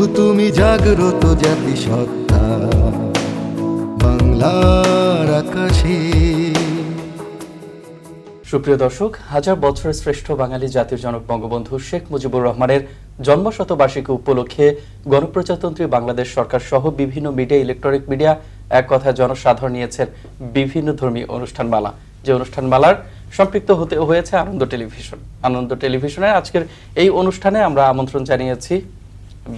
বন্ধু তুমি জাগ্রত জাতি সত্তা বাংলার আকাশে। সুপ্রিয় দর্শক, হাজার বছরের শ্রেষ্ঠ বাঙালি জাতির জনক বঙ্গবন্ধু শেখ মুজিবুর রহমানের জন্মশতবার্ষিকী উপলক্ষে গণপ্রজাতন্ত্রী বাংলাদেশ সরকার সহ বিভিন্ন মিডিয়া, ইলেকট্রনিক মিডিয়া এক কথায় জনসাধারণ নিয়েছেন বিভিন্ন ধর্মী অনুষ্ঠানমালা। যে অনুষ্ঠানমালার সম্পৃক্ত হতে হয়েছে আনন্দ টেলিভিশন। আনন্দ টেলিভিশনের আজকের এই অনুষ্ঠানে আমরা আমন্ত্রণ জানিয়েছি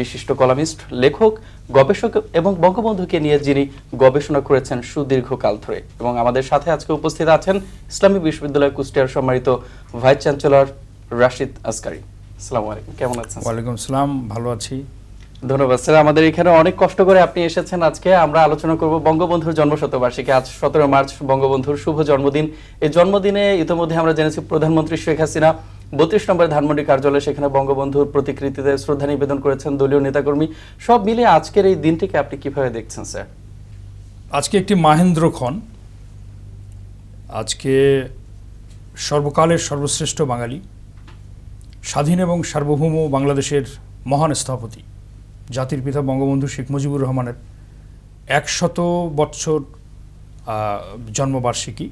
বিশিষ্ট কলামিস্ট লেখক গবেষক এবং বঙ্গবন্ধুকে নিয়ে যিনি গবেষণা করেছেন সুদীর্ঘকাল ধরে। এবং আমাদের সাথে আজকে উপস্থিত আছেন ইসলামী বিশ্ববিদ্যালয় কুষ্টিয়ার সম্মানিত ভাইস চ্যান্সেলর রাশিদ আসকারি আসসালামু আলাইকুম কেমন আছেন ওয়ালাইকুম সালাম ভালো আছি। ধন্যবাদ স্যার আমাদের এখানে অনেক কষ্ট করে আপনি এসেছেন আজকে। আমরা আলোচনা করব বঙ্গবন্ধুর জন্মশতবার্ষিকী। আজ সতেরো মার্চ বঙ্গবন্ধুর শুভ জন্মদিন। এই জন্মদিনে ইতিমধ্যে আমরা জেনেছি প্রধানমন্ত্রী শেখ হাসিনা বত্রিশ নম্বর ধানমন্ডি কার্যালয়ে সেখানে বঙ্গবন্ধুর প্রতিকৃতিতে শ্রদ্ধা নিবেদন করেছেন দলীয় নেতাকর্মী। সব মিলিয়ে আজকের এই দিনটিকে আপনি কীভাবে দেখছেন, স্যার? আজকে একটি মাহেন্দ্র খন আজকে সর্বকালের সর্বশ্রেষ্ঠ বাঙালি, স্বাধীন এবং সার্বভৌম বাংলাদেশের মহান স্থপতি, জাতির পিতা বঙ্গবন্ধু শেখ মুজিবুর রহমানের একশত বৎসর জন্মবার্ষিকী।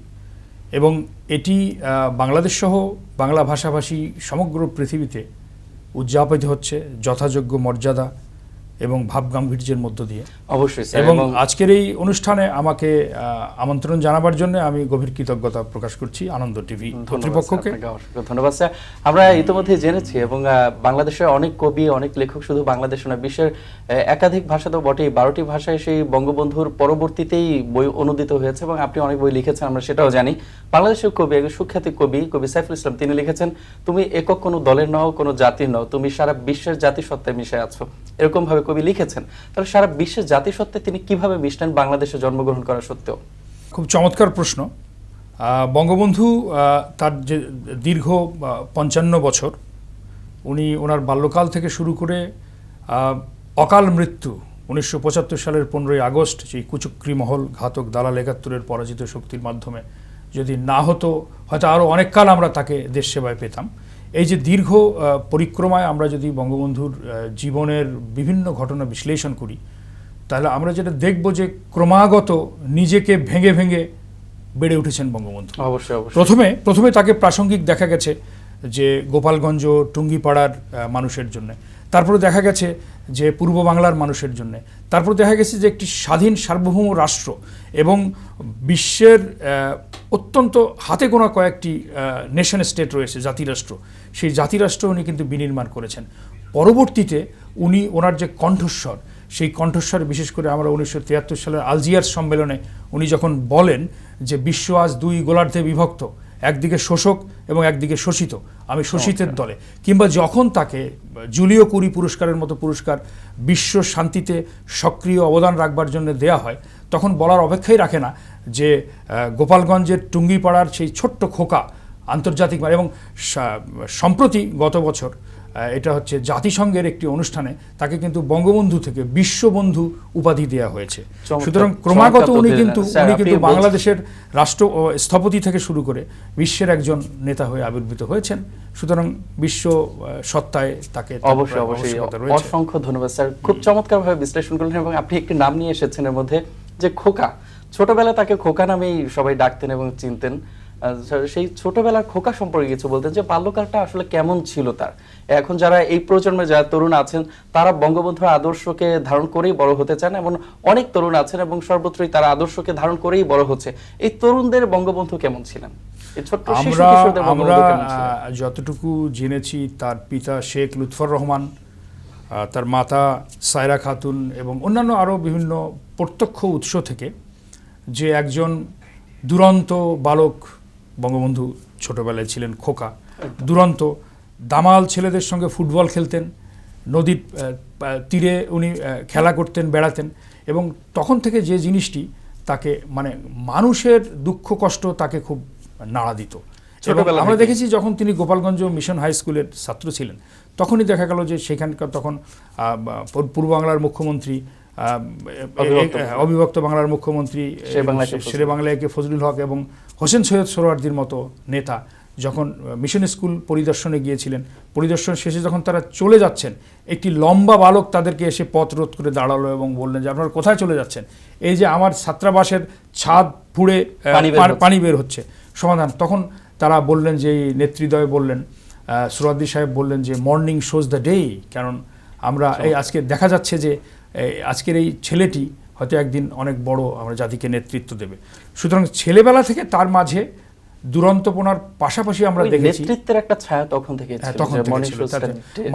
এবং এটি বাংলাদেশ সহ বাংলা ভাষাভাষী সমগ্র পৃথিবীতে উদযাপিত হচ্ছে যথাযোগ্য মর্যাদা এবং ভাব গাম্ভীর্যের মধ্য দিয়ে। অবশ্যই এবং আজকের এই অনুষ্ঠানে আমাকে আমন্ত্রণ জানাবার জন্য আমি গভীর কৃতজ্ঞতা প্রকাশ করছি আনন্দ টিভি কর্তৃপক্ষকে। ধন্যবাদ স্যার। আমরা ইতিমধ্যে জেনেছি এবং বাংলাদেশের অনেক কবি অনেক লেখক শুধু বাংলাদেশ নয় বিশ্বের একাধিক ভাষা তো বটেই। বারোটি ভাষায় সেই বঙ্গবন্ধুর পরবর্তীতেই বই অনুদিত হয়েছে এবং আপনি অনেক বই লিখেছেন আমরা সেটাও জানি। বাংলাদেশের কবি একজন সুখ্যাত কবি কবি সাইফুল ইসলাম তিনি লিখেছেন তুমি একক কোনো দলের নও কোনো জাতির নও তুমি সারা বিশ্বের জাতিসত্তায় মিশে আছো। এরকম ভাবে কবি লিখেছেন, তাহলে সারা বিশ্বের জাতিসত্তায় তিনি কীভাবে মিশলেন বাংলাদেশে জন্মগ্রহণ করা সত্ত্বেও? খুব চমৎকার প্রশ্ন। বঙ্গবন্ধু তার যে দীর্ঘ পঞ্চান্ন বছর, উনি ওনার বাল্যকাল থেকে শুরু করে অকাল মৃত্যু, উনিশশো পঁচাত্তর সালের পনেরোই আগস্ট, সেই কুচক্রি মহল, ঘাতক দালাল একাত্তরের পরাজিত শক্তির মাধ্যমে যদি না হতো, হয়তো আরও অনেক কাল আমরা তাকে দেশ সেবায় পেতাম। এই যে দীর্ঘ পরিক্রমায় আমরা যদি বঙ্গবন্ধুর জীবনের বিভিন্ন ঘটনা বিশ্লেষণ করি তাহলে আমরা যেটা দেখব যে ক্রমাগত নিজেকে ভেঙে ভেঙে বেড়ে উঠেছেন বঙ্গবন্ধু। অবশ্যই অবশ্যই। প্রথমে প্রথমে তাকে প্রাসঙ্গিক দেখা গেছে যে গোপালগঞ্জ টুঙ্গিপাড়ার মানুষের জন্য। তারপরে দেখা গেছে যে পূর্ব বাংলার মানুষের জন্য। তারপর দেখা গেছে যে একটি স্বাধীন সার্বভৌম রাষ্ট্র এবং বিশ্বের অত্যন্ত হাতে গোনা কয়েকটি নেশন স্টেট রয়েছে, জাতিরাষ্ট্র। সেই জাতিরাষ্ট্র উনি কিন্তু বিনির্মাণ করেছেন। পরবর্তীতে উনি ওনার যে কণ্ঠস্বর, সেই কণ্ঠস্বর বিশেষ করে আমরা উনিশশো তিয়াত্তর সালের আলজিয়ার সম্মেলনে উনি যখন বলেন যে বিশ্ব আজ দুই গোলার্ধে বিভক্ত একদিকে শোষক এবং একদিকে শোষিত আমি শোষিতের দলে। কিংবা যখন তাকে জুলিও কুরি পুরস্কারের মতো পুরস্কার বিশ্ব শান্তিতে সক্রিয় অবদান রাখবার জন্য দেয়া হয় তখন বলার অপেক্ষাই রাখে না যে গোপালগঞ্জের টুঙ্গিপাড়ার সেই ছোট্ট খোকা আন্তর্জাতিক এবং সম্প্রতি গত বছর এটা হচ্ছে জাতিসংঘের একটি অনুষ্ঠানে তাকে কিন্তু বঙ্গবন্ধু থেকে বিশ্ববন্ধু উপাধি দেওয়া হয়েছে। সুতরাং ক্রমাগত উনি কিন্তু উনি কিন্তু বাংলাদেশের রাষ্ট্র স্থপতি থেকে শুরু করে বিশ্বের একজন নেতা হয়ে আবির্ভূত হয়েছেন। সুতরাং বিশ্ব সত্তায় তাকে অবশ্যই অবশ্যই। অসংখ্য ধন্যবাদ স্যার। খুব চমৎকার ভাবে বিশ্লেষণ করলেন এবং আপনি একটি নাম নিয়ে এসেছেন এর মধ্যে যে খোকা। ছোটবেলায় তাকে খোকা নামেই সবাই ডাকতেন এবং চিনতেন। সেই ছোটবেলার খোকা সম্পর্কে কিছু বলতেন যে বাল্যকালটা আসলে কেমন ছিল তার। এখন যারা এই প্রজন্মে যারা তরুণ আছেন তারা বঙ্গবন্ধুর আদর্শকে ধারণ করেই বড় হতে চান এবং অনেক তরুণ আছেন এবং সর্বত্রই তারা আদর্শকে ধারণ করেই বড় হচ্ছে। এই তরুণদের বঙ্গবন্ধু কেমন ছিলেন? আমরা আমরা যতটুকু জেনেছি তার পিতা শেখ লুৎফর রহমান তার মাতা সায়রা খাতুন এবং অন্যান্য আরও বিভিন্ন প্রত্যক্ষ উৎস থেকে যে একজন দুরন্ত বালক বঙ্গবন্ধু ছোটবেলায় ছিলেন খোকা। দুরন্ত দামাল ছেলেদের সঙ্গে ফুটবল খেলতেন নদীর তীরে উনি খেলা করতেন বেড়াতেন এবং তখন থেকে যে জিনিসটি তাকে মানে মানুষের দুঃখ কষ্ট তাকে খুব নাড়া দিত। এবং আমরা দেখেছি যখন তিনি গোপালগঞ্জ মিশন হাই স্কুলের ছাত্র ছিলেন তখনই দেখা গেল যে সেখানকার তখন পূর্ব বাংলার মুখ্যমন্ত্রী অবিভক্ত বাংলার মুখ্যমন্ত্রী শেরে বাংলা একে শেরে বাংলা একে ফজলুল হক এবং হোসেন সৈয়দ সোহরাওয়ার্দির মতো নেতা যখন মিশন স্কুল পরিদর্শনে গিয়েছিলেন পরিদর্শন শেষে যখন তারা চলে যাচ্ছেন একটি লম্বা বালক তাদেরকে এসে পথ রোধ করে দাঁড়াল এবং বললেন যে আপনারা কোথায় চলে যাচ্ছেন? এই যে আমার ছাত্রাবাসের ছাদ ফুঁড়ে পানি বের হচ্ছে। সমাধান। তখন তারা বললেন যে এই নেতৃদয় বললেন সুরাদ্দি সাহেব বললেন যে মর্নিং শোজ দ্য ডে কারণ আমরা এই আজকে দেখা যাচ্ছে যে আজকের এই ছেলেটি হয়তো একদিন অনেক বড় আমরা জাতিকে নেতৃত্ব দেবে। সুতরাং ছেলেবেলা থেকে তার মাঝে দুরন্তপনার পাশাপাশি আমরা দেখেছি। নেতৃত্বের একটা ছায়া তখন থেকে হ্যাঁ, তখন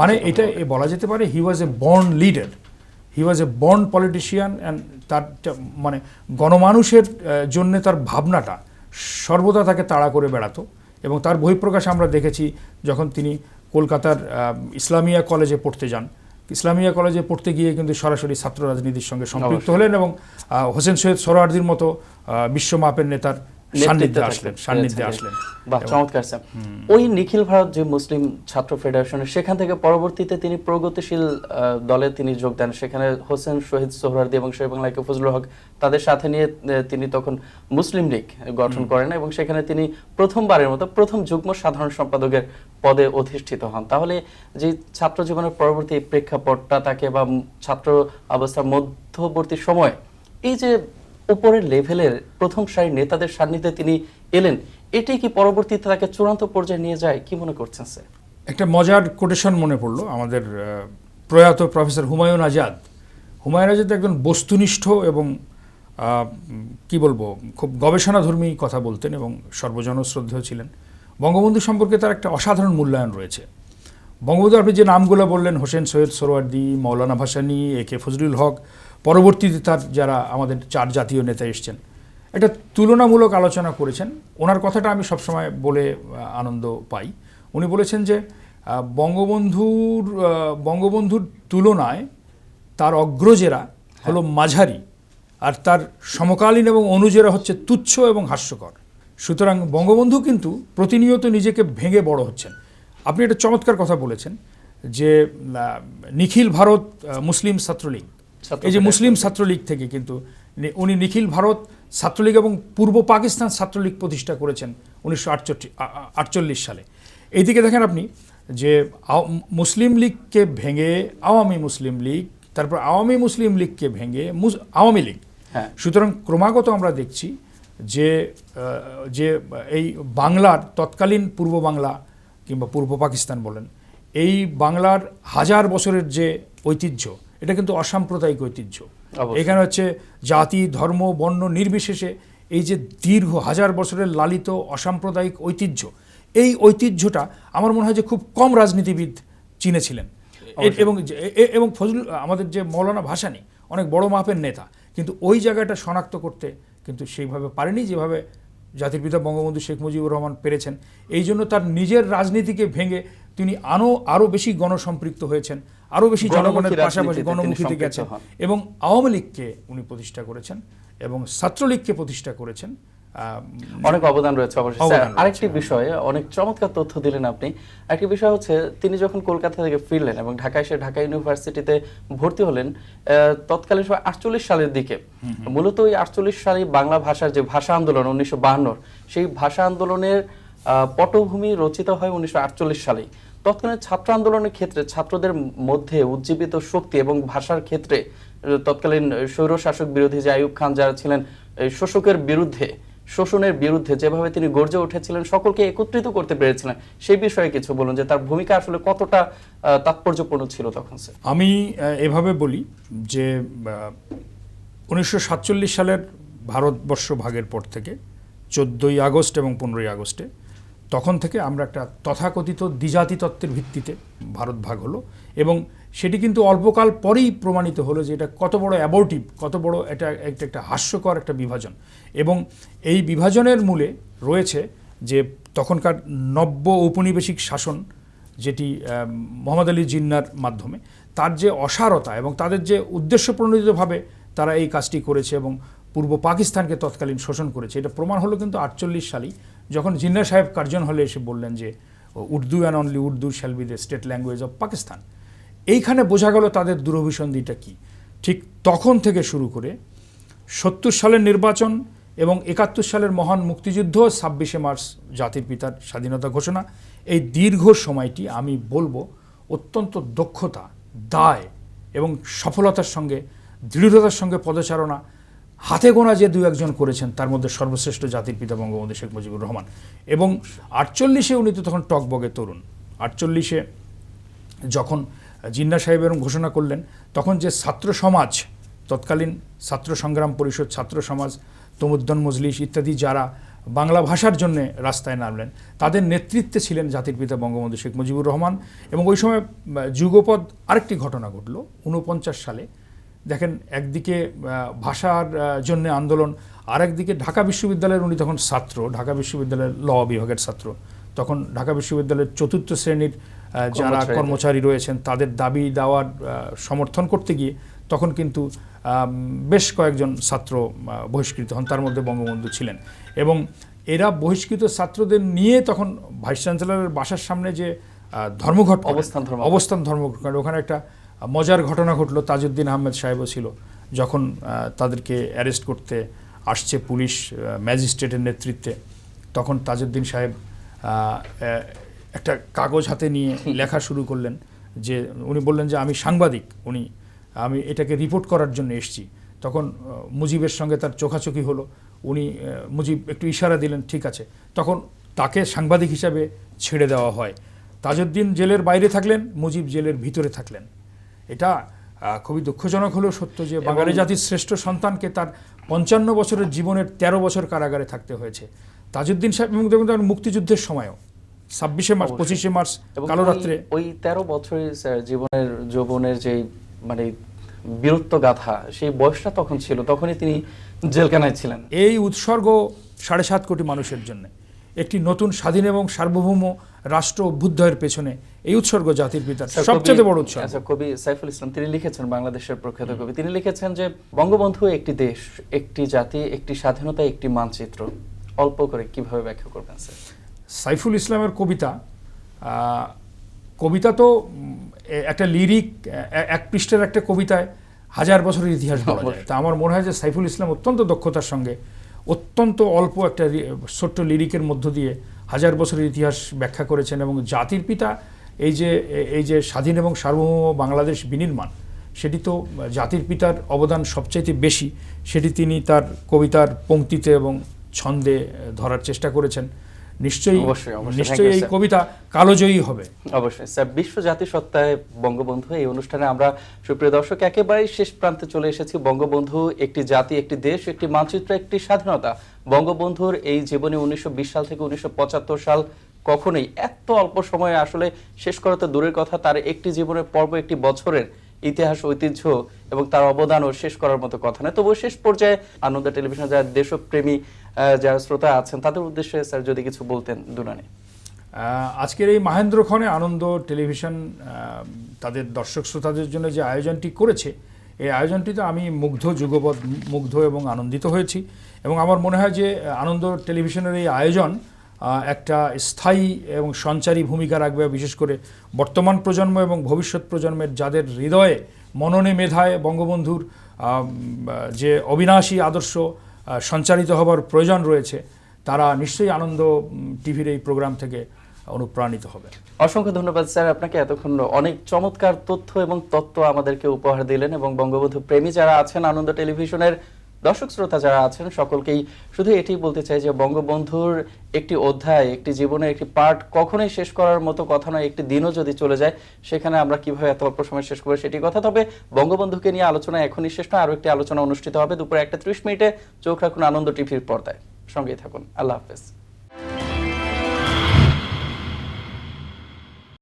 মানে এটা বলা যেতে পারে he was a born leader he was a born politician and তার মানে গণমানুষের জন্য তার ভাবনাটা সর্বদা তাকে তাড়া করে বেড়াতো এবং তার বহিঃপ্রকাশ আমরা দেখেছি যখন তিনি কলকাতার ইসলামিয়া কলেজে পড়তে যান। ইসলামিয়া কলেজে পড়তে গিয়ে কিন্তু সরাসরি ছাত্র রাজনীতির সঙ্গে সম্পৃক্ত হলেন এবং আহ, হোসেন সৈয়দ সোহরাওয়ার্দীর মতো আহ, বিশ্বমাপের নেতার সান্নিধ্যে আসলেন সান্নিধ্যে আসলেন। বাহ চমৎকার স্যার। ওই নিখিল ভারত যে মুসলিম ছাত্র ফেডারেশনের সেখান থেকে পরবর্তীতে তিনি প্রগতিশীল দলে তিনি যোগ দেন। সেখানে হোসেন শহীদ সোহরার্দি এবং শেখ বাংলা ফজলুল হক তাদের সাথে নিয়ে তিনি তখন মুসলিম লীগ গঠন করেন এবং সেখানে তিনি প্রথমবারের মতো প্রথম যুগ্ম সাধারণ সম্পাদকের পদে অধিষ্ঠিত হন। তাহলে যে ছাত্র জীবনের পরবর্তী প্রেক্ষাপটটা তাকে বা ছাত্র অবস্থার মধ্যবর্তী সময় এই যে উপরের লেভেলের প্রথম সারির নেতাদের সান্নিধ্যে তিনি এলেন। এটাই কি পরবর্তীতে তাকে চূড়ান্ত পর্যায়ে নিয়ে যায়? কি মনে করছেন, স্যার? একটা মজার কোটেশন মনে পড়ল। আমাদের প্রয়াত প্রফেসর হুমায়ুন আজাদ। হুমায়ুন আজাদ একজন বস্তুনিষ্ঠ এবং কি বলব, খুব গবেষণাধর্মী কথা বলতেন এবং সর্বজনশ্রদ্ধেয় ছিলেন। বঙ্গবন্ধু সম্পর্কে তার একটা অসাধারণ মূল্যায়ন রয়েছে। বঙ্গবন্ধু আপনি যে নামগুলো বললেন, হোসেন সৈয়দ সোরওয়ার্দি মৌলানা ভাসানী, এ কে ফজলুল হক পরবর্তীতে তার যারা আমাদের চার জাতীয় নেতা এসছেন একটা তুলনামূলক আলোচনা করেছেন। ওনার কথাটা আমি সবসময় বলে আনন্দ পাই। উনি বলেছেন যে বঙ্গবন্ধুর বঙ্গবন্ধুর তুলনায় তার অগ্রজেরা হলো মাঝারি আর তার সমকালীন এবং অনুজেরা হচ্ছে তুচ্ছ এবং হাস্যকর। সুতরাং বঙ্গবন্ধু কিন্তু প্রতিনিয়ত নিজেকে ভেঙে বড় হচ্ছেন। আপনি একটা চমৎকার কথা বলেছেন যে নিখিল ভারত মুসলিম ছাত্রলীগ ছাত্র এই যে মুসলিম ছাত্রলীগ থেকে কিন্তু উনি নিখিল ভারত ছাত্রলীগ এবং পূর্ব পাকিস্তান ছাত্রলীগ প্রতিষ্ঠা করেছেন উনিশশো আটচল্লিশ সালে। এইদিকে দেখেন আপনি যে মুসলিম লীগকে ভেঙে আওয়ামী মুসলিম লীগ তারপর আওয়ামী মুসলিম লীগকে ভেঙে আওয়ামী লীগ। হ্যাঁ। সুতরাং ক্রমাগত আমরা দেখছি যে যে এই বাংলার তৎকালীন পূর্ব বাংলা কিংবা পূর্ব পাকিস্তান বলেন এই বাংলার হাজার বছরের যে ঐতিহ্য এটা কিন্তু অসাম্প্রদায়িক ঐতিহ্য। এখানে হচ্ছে জাতি ধর্ম বর্ণ নির্বিশেষে এই যে দীর্ঘ হাজার বছরের লালিত অসাম্প্রদায়িক ঐতিহ্য এই ঐতিহ্যটা আমার মনে হয় যে খুব কম রাজনীতিবিদ চিনেছিলেন। এবং এবং ফজলুল আমাদের যে মৌলানা ভাসানি অনেক বড় মাপের নেতা কিন্তু ওই জায়গাটা শনাক্ত করতে কিন্তু সেইভাবে পারেনি যেভাবে জাতির পিতা বঙ্গবন্ধু শেখ মুজিবুর রহমান পেরেছেন। এই জন্য তার নিজের রাজনীতিকে ভেঙে তিনি আরও আরও বেশি গণসম্পৃক্ত হয়েছেন। আরও বেশি জনগণের পাশাপাশি গণমুখীতে গেছেন এবং আওয়ামী লীগকে উনি প্রতিষ্ঠা করেছেন এবং ছাত্রলীগকে প্রতিষ্ঠা করেছেন অনেক অবদান রয়েছে অবশ্যই। আরেকটি বিষয় অনেক চমৎকার তথ্য দিলেন আপনি। একটি বিষয় হচ্ছে তিনি যখন কলকাতা থেকে ফিরলেন এবং ঢাকায় এসে ঢাকা ইউনিভার্সিটিতে ভর্তি হলেন তৎকালীন সময় আটচল্লিশ সালের দিকে। মূলত ওই আটচল্লিশ সালে বাংলা ভাষার যে ভাষা আন্দোলন উনিশশো সেই ভাষা আন্দোলনের আহ, পটভূমি রচিত হয় উনিশশো আটচল্লিশ সালেই। তৎকালীন ছাত্র আন্দোলনের ক্ষেত্রে ছাত্রদের মধ্যে উজ্জীবিত শক্তি এবং ভাষার ক্ষেত্রে তৎকালীন স্বৈরশাসক বিরোধী যে আইয়ুব খান যারা ছিলেন শোষকের বিরুদ্ধে, শোষণের বিরুদ্ধে যেভাবে তিনি গর্জে উঠেছিলেন, সকলকে একত্রিত করতে পেরেছিলেন, সেই বিষয়ে কিছু বলুন যে তার ভূমিকা আসলে কতটা তাৎপর্যপূর্ণ ছিল তখন, স্যার? আমি এভাবে বলি যে উনিশশো সাতচল্লিশ সালের ভারতবর্ষ ভাগের পর থেকে, চোদ্দোই আগস্ট এবং পনেরোই আগস্টে তখন থেকে আমরা একটা তথাকথিত দ্বিজাতি তত্ত্বের ভিত্তিতে ভারত ভাগ হলো এবং সেটি কিন্তু অল্পকাল পরেই প্রমাণিত হলো যে এটা কত বড় অ্যাবর্টিভ কত বড় এটা একটা একটা হাস্যকর একটা বিভাজন। এবং এই বিভাজনের মূলে রয়েছে যে তখনকার নব্য ঔপনিবেশিক শাসন যেটি মোহাম্মদ আলী জিন্নার মাধ্যমে, তার যে অসারতা এবং তাদের যে উদ্দেশ্য প্রণোদিতভাবে তারা এই কাজটি করেছে এবং পূর্ব পাকিস্তানকে তৎকালীন শোষণ করেছে, এটা প্রমাণ হলো কিন্তু আটচল্লিশ সালেই যখন জিন্না সাহেব কার্জন হলে এসে বললেন যে, Urdu and only Urdu shall be the state language of Pakistan এইখানে বোঝা গেল তাদের দূরভিসন্ধিটা কী। ঠিক তখন থেকে শুরু করে সত্তর সালের নির্বাচন এবং একাত্তর সালের মহান মুক্তিযুদ্ধ, ছাব্বিশে মার্চ জাতির পিতার স্বাধীনতা ঘোষণা, এই দীর্ঘ সময়টি আমি বলব অত্যন্ত দক্ষতা, দায় এবং সফলতার সঙ্গে, দৃঢ়তার সঙ্গে পদচারণা হাতে গোনা যে দু একজন করেছেন, তার মধ্যে সর্বশ্রেষ্ঠ জাতির পিতা বঙ্গবন্ধু শেখ মুজিবুর রহমান। এবং আটচল্লিশে উনি তো তখন টকবগে তরুণ। আটচল্লিশে যখন জিন্না সাহেব এরকম ঘোষণা করলেন, তখন যে ছাত্র সমাজ, তৎকালীন ছাত্র সংগ্রাম পরিষদ, ছাত্র সমাজ, তমুদ্দন মজলিস ইত্যাদি যারা বাংলা ভাষার জন্য রাস্তায় নামলেন, তাদের নেতৃত্বে ছিলেন জাতির পিতা বঙ্গবন্ধু শেখ মুজিবুর রহমান। এবং ওই সময় যুগপদ আরেকটি ঘটনা ঘটল উনপঞ্চাশ সালে দেখেন একদিকে ভাষার জন্য আন্দোলন আর একদিকে ঢাকা বিশ্ববিদ্যালয়ের উনি তখন ছাত্র ঢাকা বিশ্ববিদ্যালয়ের ল বিভাগের ছাত্র। তখন ঢাকা বিশ্ববিদ্যালয়ের চতুর্থ শ্রেণির যারা কর্মচারী রয়েছেন তাদের দাবি দেওয়ার সমর্থন করতে গিয়ে তখন কিন্তু বেশ কয়েকজন ছাত্র বহিষ্কৃত হন তার মধ্যে বঙ্গবন্ধু ছিলেন। এবং এরা বহিষ্কৃত ছাত্রদের নিয়ে তখন ভাইস চ্যান্সেলরের বাসার সামনে যে ধর্মঘট অবস্থান। অবস্থান ধর্মঘট ওখানে একটা মজার ঘটনা ঘটলো তাজউদ্দিন আহমেদ সাহেবও ছিল যখন তাদেরকে অ্যারেস্ট করতে আসছে পুলিশ ম্যাজিস্ট্রেটের নেতৃত্বে। তখন তাজউদ্দিন সাহেব একটা কাগজ হাতে নিয়ে লেখা শুরু করলেন যে উনি বললেন যে আমি সাংবাদিক উনি আমি এটাকে রিপোর্ট করার জন্য এসেছি। তখন মুজিবের সঙ্গে তার চোখাচোখি হলো। উনি মুজিব একটু ইশারা দিলেন ঠিক আছে। তখন তাকে সাংবাদিক হিসাবে ছেড়ে দেওয়া হয়। তাজউদ্দিন জেলের বাইরে থাকলেন মুজিব জেলের ভিতরে থাকলেন। এটা খুবই দুঃখজনক হলেও সত্য যে বাঙালি জাতির শ্রেষ্ঠ সন্তানকে তার পঞ্চান্ন বছরের জীবনের ১৩ বছর কারাগারে থাকতে হয়েছে। তাজউদ্দিন সাহেব এবং দেখুন তার মুক্তিযুদ্ধের সময়ও ছাব্বিশে মার্চ পঁচিশে মার্চ কালো রাত্রে। ওই তেরো বছরের স্যার, জীবনের যৌবনের যে মানে বীরত্ব গাথা সেই বয়সটা তখন ছিল তখনই তিনি জেলখানায় ছিলেন। এই উৎসর্গ সাড়ে সাত কোটি মানুষের জন্য। একটি নতুন স্বাধীন এবং সার্বভৌম রাষ্ট্র অভ্যুদয়ের পেছনে এই উৎসর্গ জাতির পিতার সবচেয়ে বড় উৎসর্গ। আচ্ছা কবি সাইফুল ইসলাম তিনি লিখেছেন বাংলাদেশের প্রখ্যাত কবি। তিনি লিখেছেন যে বঙ্গবন্ধু একটি দেশ একটি জাতি একটি স্বাধীনতা একটি মানচিত্র। অল্প করে কীভাবে ব্যাখ্যা করবেন স্যার? সাইফুল ইসলামের কবিতা আহ, কবিতা তো একটা লিরিক এক পৃষ্ঠের একটা কবিতায় হাজার বছরের ইতিহাস বলা যায়। তা আমার মনে হয় যে সাইফুল ইসলাম অত্যন্ত দক্ষতার সঙ্গে অত্যন্ত অল্প একটা ছোট্ট লিরিকের মধ্য দিয়ে হাজার বছরের ইতিহাস ব্যাখ্যা করেছেন এবং জাতির পিতা, এই যে এই যে স্বাধীন এবং সার্বভৌম বাংলাদেশ বিনির্মাণ, সেটি তো জাতির পিতার অবদান সবচাইতে বেশি, সেটি তিনি তার কবিতার পঙ্ক্তিতে এবং ছন্দে ধরার চেষ্টা করেছেন। নিশ্চয়ই। নিশ্চয়ই এই. কবিতা কালোজয়ী হবে অবশ্যই স্যার বিশ্ব জাতিসত্তায় বঙ্গবন্ধু এই অনুষ্ঠানে আমরা সুপ্রিয় দর্শক একেবারেই শেষ প্রান্তে চলে এসেছি বঙ্গবন্ধু একটি জাতি একটি দেশ একটি মানচিত্র একটি স্বাধীনতা বঙ্গবন্ধুর এই জীবনে উনিশশো সাল থেকে উনিশশো সাল কখনোই এত অল্প সময়ে আসলে শেষ করা তো দূরের কথা তার একটি জীবনের পর্ব একটি বছরের ইতিহাস ঐতিহ্য এবং তার অবদানও শেষ করার মতো কথা নয় তবুও শেষ পর্যায়ে আনন্দ টেলিভিশন যারা দেশপ্রেমী যারা শ্রোতা আছেন তাদের উদ্দেশ্যে স্যার যদি কিছু বলতেন আহ, আজকের এই মাহেন্দ্রক্ষণে আনন্দ টেলিভিশন তাদের দর্শক শ্রোতাদের জন্য যে আয়োজনটি করেছে এই আয়োজনটিতে আমি মুগ্ধ যুগপৎ মুগ্ধ এবং আনন্দিত হয়েছি এবং আমার মনে হয় যে আনন্দ টেলিভিশনের এই আয়োজন একটা স্থায়ী এবং সঞ্চারী ভূমিকা রাখবে বিশেষ করে বর্তমান প্রজন্ম এবং ভবিষ্যৎ প্রজন্মের যাদের হৃদয়ে মননে মেধায় বঙ্গবন্ধুর যে অবিনাশী আদর্শ আহ, সঞ্চারিত হবার প্রয়োজন রয়েছে তারা নিশ্চয়ই আনন্দ টিভির এই প্রোগ্রাম থেকে অনুপ্রাণিত হবে। অসংখ্য ধন্যবাদ স্যার আপনাকে এতক্ষণ অনেক চমৎকার তথ্য এবং তত্ত্ব আমাদেরকে উপহার দিলেন এবং বঙ্গবন্ধু প্রেমী যারা আছেন আনন্দ টেলিভিশনের দর্শক শ্রোতা যারা আছেন, সকলকেই শুধু এটি বলতে চাই যে বঙ্গবন্ধুর একটি অধ্যায়, একটি জীবনের একটি পার্ট কখনোই শেষ করার মতো কথা নয়, একটি দিনও যদি চলে যায়, সেখানে আমরা কীভাবে এত অল্প সময় শেষ করব সেটি কথা। তবে বঙ্গবন্ধুকে নিয়ে আলোচনা এখনই শেষ নয়, আরও একটি আলোচনা অনুষ্ঠিত হবে দুপুরে একটা ত্রিশ মিনিটে। চোখ রাখুন আনন্দ টিভির পর্দায়। সঙ্গেই থাকুন। আল্লাহ হাফেজ।